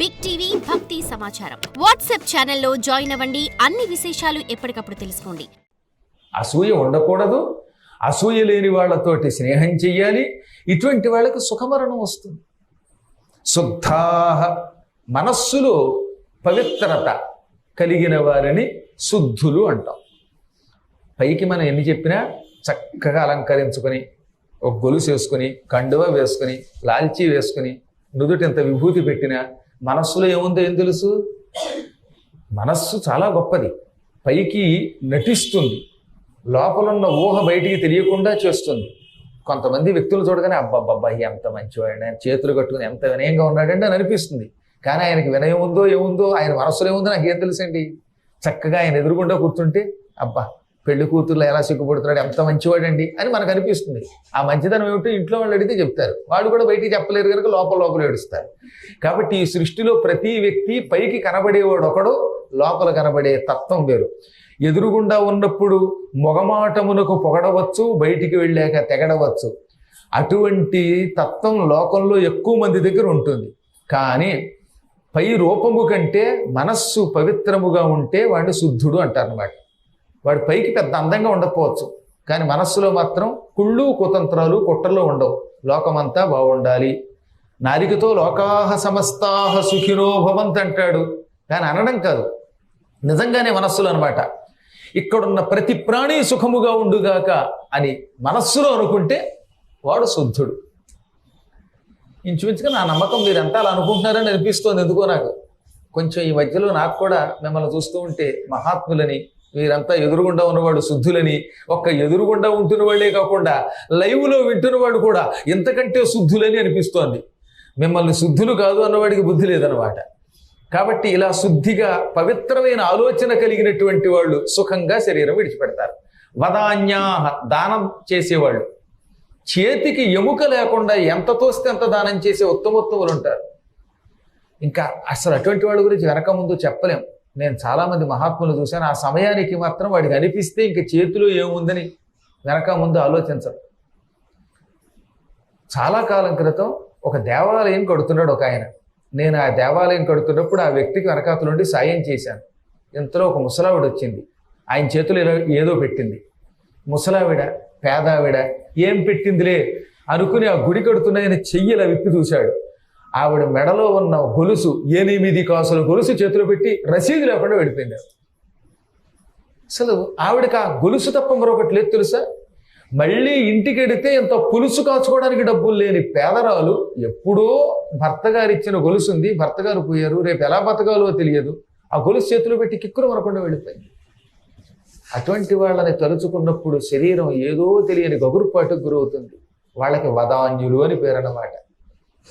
Big TV భక్తి సమాచారం WhatsApp ఛానల్లో జాయిన్ అవ్వండి. అన్ని విశేషాలు ఎప్పటికప్పుడు తెలుసుకోండి. అసూయ ఉండకూడదు. అసూయ లేని వాళ్ళతోటి స్నేహం చెయ్యాలి. ఇటువంటి వాళ్ళకి సుఖమరణం వస్తుంది. శుద్ధాహ మనస్సులో పవిత్రత కలిగిన వారిని శుద్ధులు అంటాం. పైకి మనం ఎన్ని చెప్పినా చక్కగా అలంకరించుకొని ఒక గొలుసు వేసుకొని కండువ వేసుకొని లాల్చీ వేసుకొని నుదుటింత విభూతి పెట్టినా మనస్సులో ఏముందో ఏం తెలుసు? మనస్సు చాలా గొప్పది. పైకి నటిస్తుంది. లోపలున్న ఊహ బయటికి తెలియకుండా చేస్తుంది. కొంతమంది వ్యక్తులు చూడగానే అబ్బబ్బబ్బా ఎంత మంచివాడు ఆయన చేతులు కట్టుకుని ఎంత వినయంగా ఉన్నాడంటే అని అనిపిస్తుంది. కానీ ఆయనకి వినయం ఉందో ఏముందో ఆయన మనసులో ఏముందో నాకు ఏం తెలుసండి చక్కగా ఆయన ఎదురుగుండా కూర్చుంటే అబ్బా పెళ్ళి కూతుర్లో ఎలా సిగ్గుపడుతున్నాడు ఎంత మంచివాడండి అని మనకు అనిపిస్తుంది. ఆ మంచిదనం ఏమిటో ఇంట్లో వాళ్ళు అడిగితే చెప్తారు. వాళ్ళు కూడా బయటికి చెప్పలేరు కనుక లోపల లోపల ఏడుస్తారు. కాబట్టి ఈ సృష్టిలో ప్రతి వ్యక్తి పైకి కనబడేవాడు ఒకడు లోపల కనబడే తత్వం వేరు. ఎదురుగుండా ఉన్నప్పుడు మొగమాటమునకు పొగడవచ్చు బయటికి వెళ్ళాక తెగడవచ్చు. అటువంటి తత్వం లోకంలో ఎక్కువ మంది దగ్గర ఉంటుంది. కానీ పై రూపము కంటే మనస్సు పవిత్రముగా ఉంటే వాడిని శుద్ధుడు అన్నమాట వాడు పైకి పెద్ద అందంగా ఉండకపోవచ్చు. కానీ మనస్సులో మాత్రం కుళ్ళు కుతంత్రాలు కుట్రలు ఉండవు. లోకమంతా బాగుండాలి. నారికతో లోకాహ సమస్తాహ సుఖినో భవంత్ అంటాడు. కానీ అనడం కాదు. నిజంగానే మనస్సులు అనమాట ఇక్కడున్న ప్రతి ప్రాణి సుఖముగా ఉండుగాక అని మనస్సులో అనుకుంటే వాడు శుద్ధుడు. ఇంచుమించుగా నా నమ్మకం మీరు ఎంత అలా అనుకుంటున్నారని అనిపిస్తోంది. ఎందుకో నాకు కొంచెం ఈ మధ్యలో నాకు కూడా మిమ్మల్ని చూస్తూ ఉంటే మహాత్ములని మీరంతా ఎదురుగుండా ఉన్నవాడు శుద్ధులని ఒక్క ఎదురుగుండా ఉంటున్న వాళ్ళే కాకుండా లైవ్లో వింటున్నవాడు కూడా ఇంతకంటే శుద్ధులని అనిపిస్తోంది. మిమ్మల్ని శుద్ధులు కాదు అన్నవాడికి బుద్ధి లేదనమాట కాబట్టి ఇలా శుద్ధిగా పవిత్రమైన ఆలోచన కలిగినటువంటి వాళ్ళు సుఖంగా శరీరం విడిచిపెడతారు. వదాన్యాహ దానం చేసేవాళ్ళు. చేతికి ఎముక లేకుండా ఎంత తోస్తే అంత దానం చేసే ఉత్తమోత్తములు ఉంటారు. ఇంకా అసలు అటువంటి వాళ్ళ గురించి వెనక ముందు చెప్పలేం. నేను చాలామంది మహాత్ములు చూశాను. ఆ సమయానికి మాత్రం వాడికి అనిపిస్తే ఇంక చేతిలో ఏముందని వెనక ముందు ఆలోచించరు. చాలా కాలం క్రితం ఒక దేవాలయం కడుతున్నాడు ఒక ఆయన. నేను ఆ దేవాలయం కడుతున్నప్పుడు ఆ వ్యక్తికి వెనకాతల నుండి సాయం చేశాను. ఇంతలో ఒక ముసలావిడ వచ్చింది. ఆయన చేతులు ఇలా ఏదో పెట్టింది. ముసలావిడ పేదావిడ ఏం పెట్టిందిలే? అనుకుని ఆ గుడి కడుతున్న ఆయన చెయ్యిలా విప్పి చూశాడు. ఆవిడ మెడలో ఉన్న గొలుసు ఎనిమిది కాసుల గొలుసు చేతిలో పెట్టి రసీదు లేకుండా వెళ్ళిపోయింది అసలు ఆవిడకి ఆ గొలుసు తప్ప మరొకటి లేదు తెలుసా? మళ్ళీ ఇంటికి వెడితే ఇంత పులుసు కాచుకోవడానికి డబ్బులు లేని పేదరాలు ఎప్పుడో భర్త గారు ఇచ్చిన గొలుసు ఉంది భర్త గారు పోయారు రేపు ఎలా బతకాలో తెలియదు. ఆ గొలుసు చేతిలో పెట్టి కిక్కురు మరకుండా వెళ్ళిపోయింది. అటువంటి వాళ్ళని తలుచుకున్నప్పుడు శరీరం ఏదో తెలియని గగురుపాటుకు గురవుతుంది. వాళ్ళకి వదాన్యులు అని పేరు అన్నమాట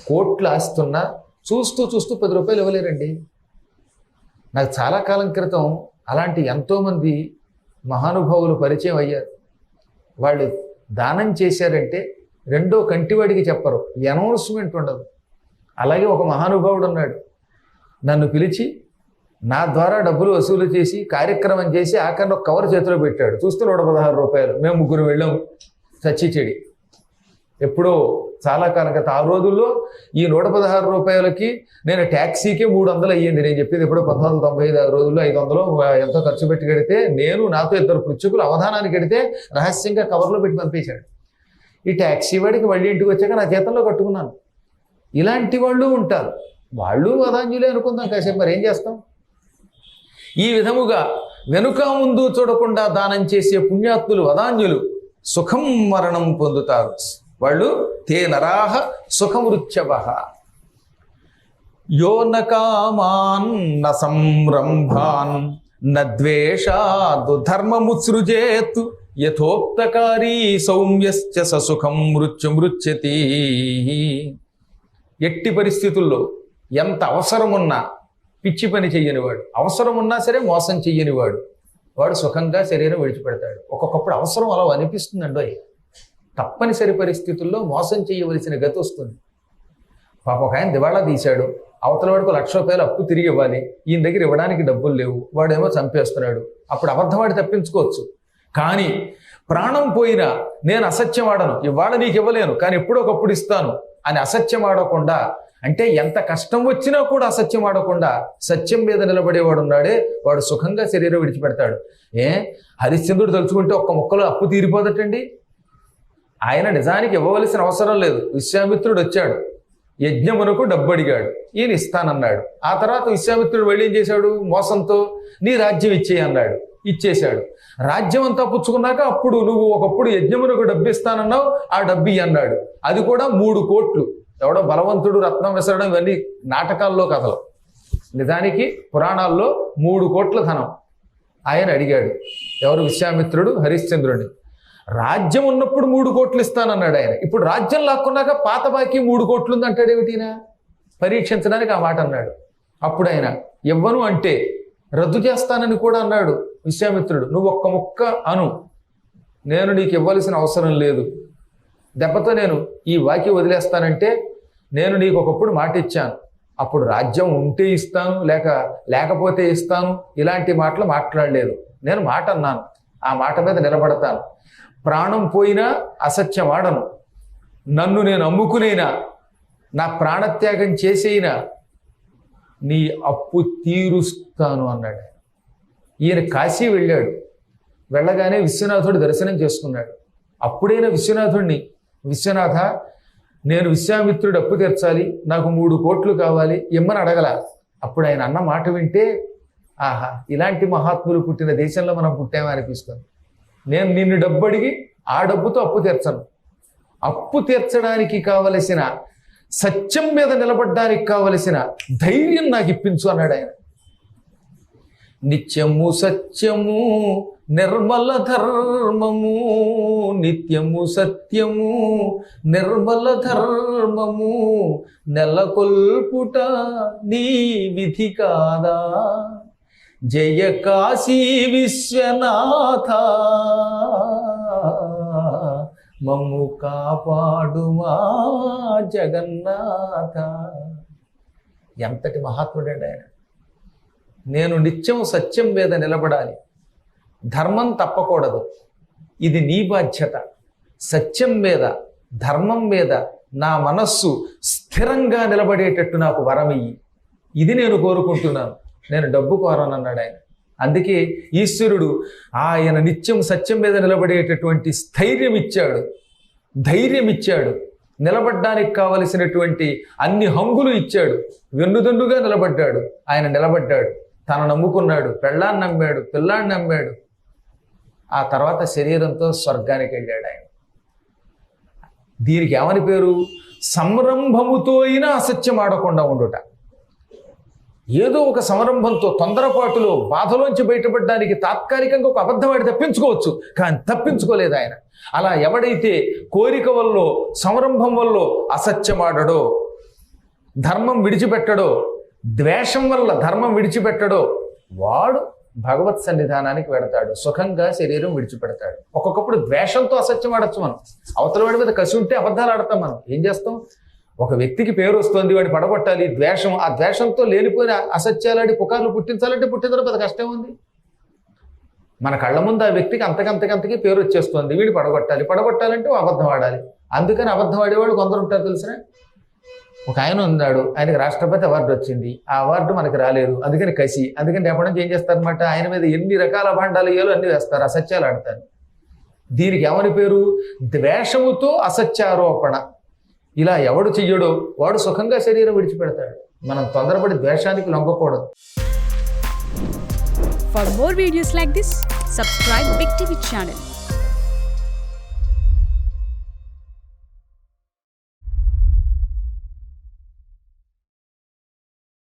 కోట్లు ఆస్తున్నా చూస్తూ చూస్తూ పది రూపాయలు ఇవ్వలేరండి. నాకు చాలా కాలం క్రితం అలాంటి ఎంతోమంది మహానుభావులు పరిచయం అయ్యారు. వాళ్ళు దానం చేశారంటే రెండో కంటివాడికి చెప్పరు అనౌన్స్మెంట్ ఉండదు. అలాగే ఒక మహానుభావుడు ఉన్నాడు. నన్ను పిలిచి నా ద్వారా డబ్బులు వసూలు చేసి కార్యక్రమం చేసి ఆఖరిన ఒక కవర్ చేతిలో పెట్టాడు. చూస్తే నూట పదహారు రూపాయలు. మేము ముగ్గురు వెళ్ళాం సచ్చి చెడి. ఎప్పుడో చాలా కాలం క్రితం. ఆ రోజుల్లో ఈ నూట పదహారు రూపాయలకి నేను ట్యాక్సీకే మూడు వందలు అయ్యింది. నేను చెప్పేది ఇప్పుడు పంతొమ్మిది వందల తొంభై ఐదు రోజుల్లో ఐదు వందలు ఎంతో ఖర్చు పెట్టి కడితే నేను నాతో ఇద్దరు పృచ్చుకులు అవధానానికి కడితే రహస్యంగా కవర్లో పెట్టి పంపించాడు ఈ ట్యాక్సీ వాడికి మళ్ళీ ఇంటికి వచ్చాక నా జీతంలో కట్టుకున్నాను. ఇలాంటి వాళ్ళు ఉంటారు. వాళ్ళు వదాంజులే అనుకుందాం కాసేపు మరి ఏం చేస్తాం? ఈ విధముగా వెనుక ముందు చూడకుండా దానం చేసే పుణ్యాత్ములు వదాంజులు సుఖం మరణం పొందుతారు. వాళ్ళు తే నరాహ సుఖమృత్యవ. యో నకామాన్ న సంరంభాన్ న ద్వేషాదు ధర్మముత్సృజేత్ యథోక్తకారీ సౌమ్యశ్చ ససుఖం మృత్యుమృత్యతి ఎట్టి పరిస్థితుల్లో ఎంత అవసరమున్నా పిచ్చి పని చెయ్యనివాడు. అవసరం ఉన్నా సరే మోసం చెయ్యనివాడు. వాడు సుఖంగా శరీరం విడిచిపెడతాడు. ఒక్కొక్కప్పుడు అవసరం అలా అనిపిస్తుందండో తప్పనిసరి పరిస్థితుల్లో మోసం చేయవలసిన గతి వస్తుంది. పాప ఒక ఆయన దివాళా తీశాడు. అవతల వాడికి లక్ష రూపాయలు అప్పు తిరిగి ఇవ్వాలి. ఈయన దగ్గర ఇవ్వడానికి డబ్బులు లేవు. వాడేమో చంపేస్తున్నాడు. అప్పుడు అబద్ధవాడి తప్పించుకోవచ్చు. కానీ ప్రాణం పోయినా నేను అసత్యం ఆడను. ఇవాళ నీకు ఇవ్వలేను. కానీ ఎప్పుడొకప్పుడు ఇస్తాను అని అసత్యం ఆడకుండా అంటే ఎంత కష్టం వచ్చినా కూడా అసత్యం ఆడకుండా సత్యం మీద నిలబడేవాడు ఉన్నాడే. వాడు సుఖంగా శరీరం విడిచిపెడతాడు. ఏ? హరిశ్చంద్రుడు తలుచుకుంటే ఒక్క మొక్కలో అప్పు తీరిపోదటండి? ఆయన నిజానికి ఇవ్వవలసిన అవసరం లేదు. విశ్వామిత్రుడు వచ్చాడు. యజ్ఞమునకు డబ్బు అడిగాడు. ఈయన ఇస్తానన్నాడు. ఆ తర్వాత విశ్వామిత్రుడు వెళ్ళి ఏం చేశాడు? మోసంతో నీ రాజ్యం ఇచ్చేయి అన్నాడు. ఇచ్చేశాడు. రాజ్యం అంతా పుచ్చుకున్నాక అప్పుడు నువ్వు ఒకప్పుడు యజ్ఞమునకు డబ్బు ఇస్తానన్నావు ఆ డబ్బు అన్నాడు. అది కూడా మూడు కోట్లు. ఎవడో బలవంతుడు రత్నం విసరడం ఇవన్నీ నాటకాల్లో కథలు. నిజానికి పురాణాల్లో మూడు కోట్ల ధనం. ఆయన అడిగాడు. ఎవరు? విశ్వామిత్రుడు? హరిశ్చంద్రుడిని. రాజ్యం ఉన్నప్పుడు మూడు కోట్లు ఇస్తానన్నాడు ఆయన. ఇప్పుడు రాజ్యం లాక్కున్నాక పాత బాకీ మూడు కోట్లు ఉందంటాడు ఏమిటినా పరీక్షించడానికి ఆ మాట అన్నాడు. అప్పుడు ఆయన ఇవ్వను అంటే రద్దు చేస్తానని కూడా అన్నాడు విశ్వామిత్రుడు. నువ్వు ఒక్క ముక్క అను. నేను నీకు ఇవ్వాల్సిన అవసరం లేదు. దెబ్బతో నేను ఈ వాకి వదిలేస్తానంటే నేను నీకు ఒకప్పుడు మాట ఇచ్చాను. అప్పుడు రాజ్యం ఉంటే ఇస్తాను లేక లేకపోతే ఇస్తాను. ఇలాంటి మాటలు మాట్లాడలేదు. నేను మాట అన్నాను. ఆ మాట మీద నిలబడతాను. ప్రాణం పోయినా అసత్యం ఆడను నన్ను నేను అమ్ముకునేనా? నా ప్రాణత్యాగం చేసేయినా? నీ అప్పు తీరుస్తాను అన్నాడు. ఈయన కాశీ వెళ్ళాడు. వెళ్ళగానే విశ్వనాథుడు దర్శనం చేసుకున్నాడు. అప్పుడైనా విశ్వనాథుడిని విశ్వనాథ నేను విశ్వామిత్రుడు అప్పు తీర్చాలి నాకు మూడు కోట్లు కావాలి ఇమ్మని అడగల. అప్పుడు ఆయన అన్న మాట వింటే ఆహా ఇలాంటి మహాత్ములు పుట్టిన దేశంలో మనం పుట్టామా అనిపిస్తుంది. నేను నిన్ను డబ్బు అడిగి ఆ డబ్బుతో అప్పు తీర్చను. అప్పు తీర్చడానికి కావలసిన సత్యం మీద నిలబడడానికి కావలసిన ధైర్యం నాకు ఇప్పించు అన్నాడు ఆయన. నిత్యము సత్యము నిర్మల ధర్మము నిత్యము సత్యము నిర్మల ధర్మము నెలకొల్పుట నీ విధి కాదా? జయ కాశీ విశ్వనాథ. మమ్ము కాపాడుమా జగన్నాథ. ఎంతటి మహాత్ముడండి ఆయన. నేను నిత్యం సత్యం మీద నిలబడాలి. ధర్మం తప్పకూడదు. ఇది నీ బాధ్యత. సత్యం మీద ధర్మం మీద నా మనస్సు స్థిరంగా నిలబడేటట్టు నాకు వరమయ్యి. ఇది నేను కోరుకుంటున్నాను. నేను డబ్బు కోరానన్నాడు ఆయన. అందుకే ఈశ్వరుడు ఆయన నిత్యం సత్యం మీద నిలబడేటటువంటి స్థైర్యం ఇచ్చాడు ధైర్యం ఇచ్చాడు నిలబడ్డానికి కావలసినటువంటి అన్ని హంగులు ఇచ్చాడు. వెన్నుదండుగా నిలబడ్డాడు. ఆయన నిలబడ్డాడు. తన నమ్ముకున్నాడు. పెళ్ళాన్ని నమ్మాడు. పిల్లాన్ని నమ్మాడు. ఆ తర్వాత శరీరంతో స్వర్గానికి వెళ్ళాడు ఆయన. దీనికి ఏమని పేరు? సంరంభముతో అయినా అసత్యం ఆడకుండా ఉండుట. ఏదో ఒక సంరంభంతో తొందరపాటులో బాధలోంచి బయటపడడానికి తాత్కాలికంగా ఒక అబద్ధం ఆడి తప్పించుకోవచ్చు కానీ తప్పించుకోలేదు ఆయన. అలా ఎవడైతే కోరిక వల్ల సంరంభం వల్ల అసత్యమాడడో ధర్మం విడిచిపెట్టడో ద్వేషం వల్ల ధర్మం విడిచిపెట్టడో వాడు భగవత్ సన్నిధానానికి వెడతాడు సుఖంగా శరీరం విడిచిపెడతాడు. ఒక్కొక్కప్పుడు ద్వేషంతో అసత్యం ఆడచ్చు మనం. అవతల వాడి మీద కసి ఉంటే అబద్ధాలు ఆడతాం మనం. ఏం చేస్తాం? ఒక వ్యక్తికి పేరు వస్తుంది వాడిని పడగొట్టాలి ద్వేషం ఆ ద్వేషంతో లేనిపోయిన అసత్యాలాడి పుకార్లు పుట్టించాలంటే పుట్టించడం పెద్ద కష్టం ఉంది. మన కళ్ళ ముందు ఆ వ్యక్తికి అంతకంతకంతకి పేరు వచ్చేస్తుంది వీడు పడగొట్టాలి పడగొట్టాలంటే అబద్ధం ఆడాలి. అందుకని అబద్ధం ఆడేవాడు కొందరు ఉంటారు తెలిసిన ఒక ఆయన ఉన్నాడు ఆయనకి రాష్ట్రపతి అవార్డు వచ్చింది ఆ అవార్డు మనకి రాలేదు అందుకని కసి అందుకని రేపటి నుంచి ఏం చేస్తారనమాట ఆయన మీద ఎన్ని రకాల భాండాలు వేయాలో అన్ని వేస్తారు అసత్యాలు ఆడతారు. దీనికి ఏమని పేరు? ద్వేషముతో అసత్యారోపణ. ఇలా ఎవడు చెయ్యడో వాడు సుఖంగా శరీరం విడిచిపెడతాడు. మనం తొందరపడి ద్వేషానికి లొంగకూడదు. For more videos like this subscribe big